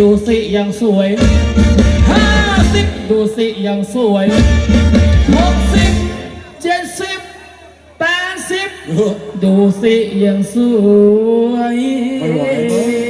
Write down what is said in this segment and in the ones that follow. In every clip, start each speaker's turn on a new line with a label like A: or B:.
A: ดูสิยัง
B: สว
A: ย
B: ห้าสิดูสิยังสวยหกสิบเจ็ดสิบแปดสิบดูสิยังสวย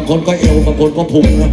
B: างค
A: นก็เอวบางคนก็พุงนะ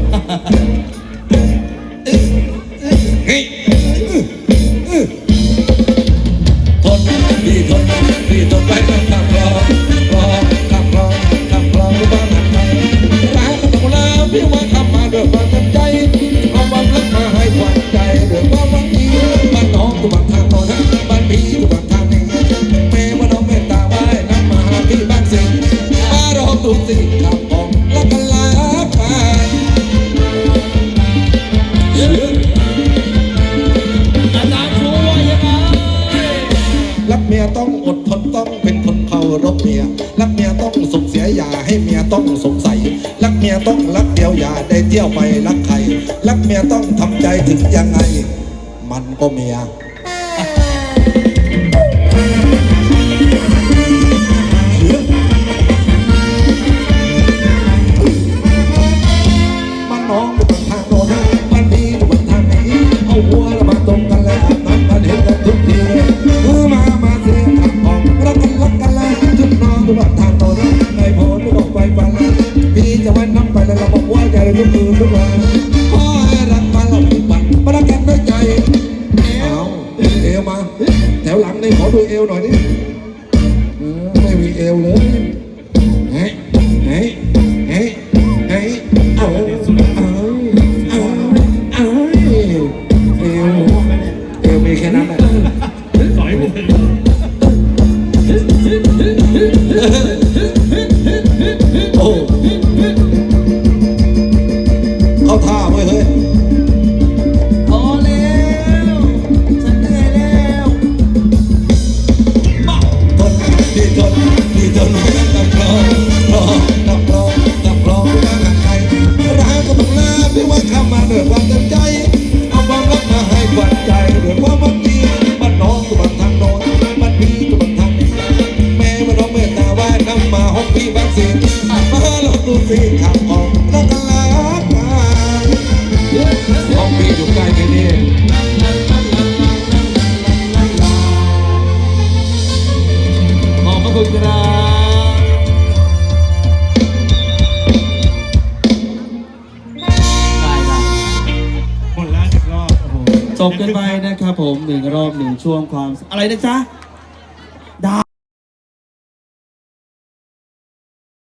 A: ต้องสงสั
B: ย รั
A: กเมียต้องรักเดียวอย่าได้เที่ยวไปรักใคร รักเมียต้องทำใจถึงยังไง มันก็เมียมันน้องบนทางโน้นมันดีบนทางนี้เอาหัวเรามาตรงกัน
C: อะไรนะจ๊ะ